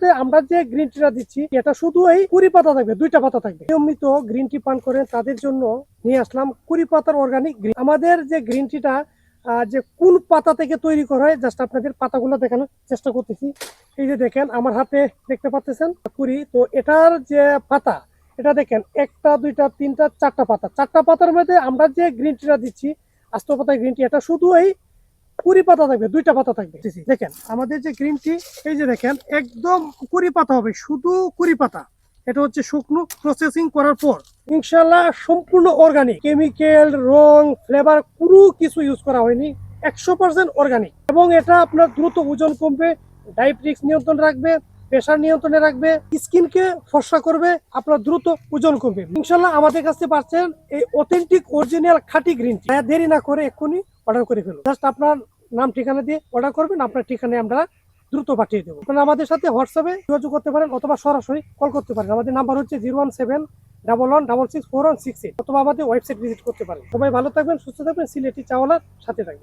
তো আমরা যে গ্রিন টিটা দিচ্ছি, এটা শুধু এই কুড়ি পাতা থাকবে, দুইটা পাতা থাকবে। নিয়মিত গ্রিন টি পান করেন তাদের জন্য নিয়ে আসলাম কুড়ি পাতার অর্গানিক গ্রিন আমাদের যে গ্রিন টিটা যে কোন পাতা থেকে তৈরি করা হয় জাস্ট আপনাদের পাতাগুলো দেখানোর চেষ্টা করতেছি। এই যে দেখেন, আমার হাতে দেখতে পাচ্ছেন কুড়ি। তো এটার যে পাতা, এটা দেখেন, একটা, দুইটা, তিনটা, চারটা পাতা। চারটা পাতার মধ্যে আমরা যে গ্রিন টিটা দিচ্ছি, আস্ত পাতা গ্রিন টি এটা শুধু এই কুড়ি পাতা থাকবে, দুইটা পাতা থাকবে। দেখেন, আমাদের যে গ্রিন টি, এই যে দেখেন, একদম কুড়ি পাতা হবে, শুধু কুড়ি পাতা। এটা হচ্ছে শুকনো প্রসেসিং করার পর ইনশাল্লাহ সম্পূর্ণ অর্গানিক কেমিক্যাল রং ফ্লেভার কোনো কিছু ইউজ করা হয়নি। একশো পার্সেন্ট অর্গানিক এবং এটা আপনার দ্রুত ওজন কমবে ডায়াবেটিক্স নিয়ন্ত্রণ রাখবে প্রেশার নিয়ন্ত্রণে রাখবে, স্কিনকে ফর্সা করবে, আপনার দ্রুত ওজন কমবে। ইনশাল্লাহ আমাদের কাছে পাচ্ছেন এই অথেন্টিক অরিজিনাল খাঁটি গ্রিন টি দেরি না করে এক্ষুনি অর্ডার করে ফেলুন। জাস্ট আপনার নাম, ঠিকানা দিয়ে অর্ডার করবেন, আপনার ঠিকানায় আমরা দ্রুত পাঠিয়ে দেবো। আপনারা আমাদের সাথে হোয়াটসঅ্যাপে যোগাযোগ করতে পারেন অথবা সরাসরি কল করতে পারেন। আমাদের নাম্বার হচ্ছে zero one seven double one double six four one six eight অথবা আমাদের ওয়েবসাইট ভিজিট করতে পারেন। সবাই ভালো থাকবেন, সুস্থ থাকবেন। সিলেটি চাওয়ালার সাথে থাকবেন।